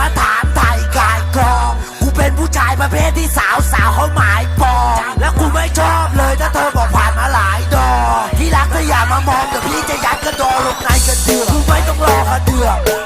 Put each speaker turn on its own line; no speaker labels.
มาถามไทยกายกรอง กูเป็นผู้ชายประเภทที่สาวสาวเขาหมายปองแล้วกูไม่ชอบเลยถ้าเธอบอกผ่านมาหลายดอกที่รักเธออย่ามามองเดี๋ยวพี่จะยัดกระโดดลงในกระเดือกกูไม่ต้องรอกระเดือก